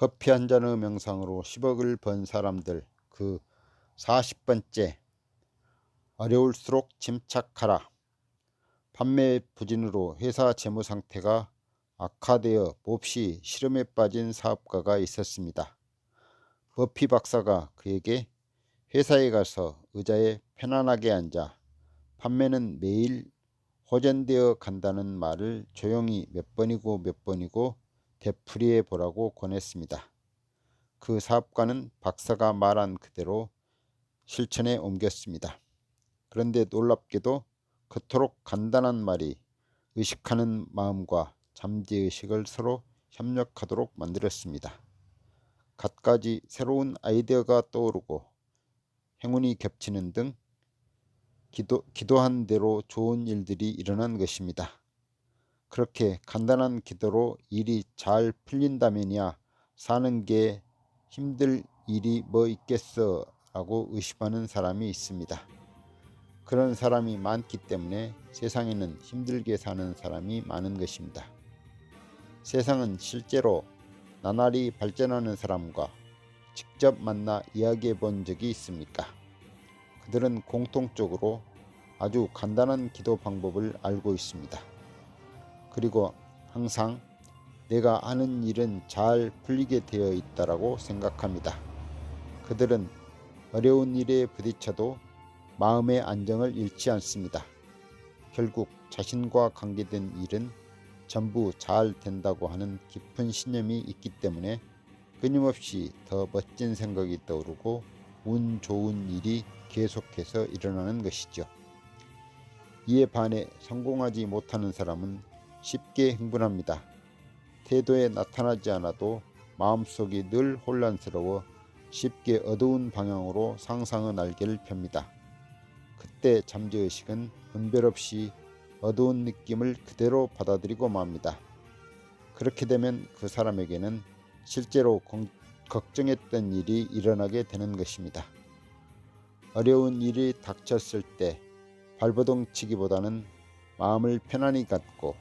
커피 한 잔의 명상으로 10억을 번 사람들 그 40번째 어려울수록 침착하라. 판매 부진으로 회사 재무 상태가 악화되어 몹시 시름에 빠진 사업가가 있었습니다. 버피 박사가 그에게 회사에 가서 의자에 편안하게 앉아 판매는 매일 호전되어 간다는 말을 조용히 몇 번이고 몇 번이고 되풀이해 보라고 권했습니다. 그 사업가는 박사가 말한 그대로 실천에 옮겼습니다. 그런데 놀랍게도 그토록 간단한 말이 의식하는 마음과 잠재의식을 서로 협력하도록 만들었습니다. 갖가지 새로운 아이디어가 떠오르고 행운이 겹치는 등 기도, 기도한 대로 좋은 일들이 일어난 것입니다. 그렇게 간단한 기도로 일이 잘 풀린다면야 사는 게 힘들 일이 뭐 있겠어 라고 의심하는 사람이 있습니다. 그런 사람이 많기 때문에 세상에는 힘들게 사는 사람이 많은 것입니다. 세상은 실제로 나날이 발전하는 사람과 직접 만나 이야기해 본 적이 있습니까? 그들은 공통적으로 아주 간단한 기도 방법을 알고 있습니다. 그리고 항상 내가 하는 일은 잘 풀리게 되어 있다라고 생각합니다. 그들은 어려운 일에 부딪혀도 마음의 안정을 잃지 않습니다. 결국 자신과 관계된 일은 전부 잘 된다고 하는 깊은 신념이 있기 때문에 끊임없이 더 멋진 생각이 떠오르고 운 좋은 일이 계속해서 일어나는 것이죠. 이에 반해 성공하지 못하는 사람은 쉽게 흥분합니다. 태도에 나타나지 않아도 마음속이 늘 혼란스러워 쉽게 어두운 방향으로 상상의 날개를 펴니다. 그때 잠재의식은 분별 없이 어두운 느낌을 그대로 받아들이고 맙니다. 그렇게 되면 그 사람에게는 실제로 걱정했던 일이 일어나게 되는 것입니다. 어려운 일이 닥쳤을 때 발버둥 치기보다는 마음을 편안히 갖고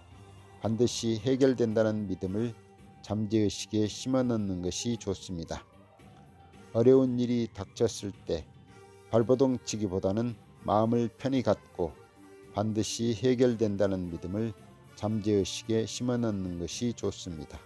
반드시 해결된다는 믿음을 잠재의식에 심어 넣는 것이 좋습니다. 어려운 일이 닥쳤을 때 발버둥 치기보다는 마음을 편히 갖고 반드시 해결된다는 믿음을 잠재의식에 심어 넣는 것이 좋습니다.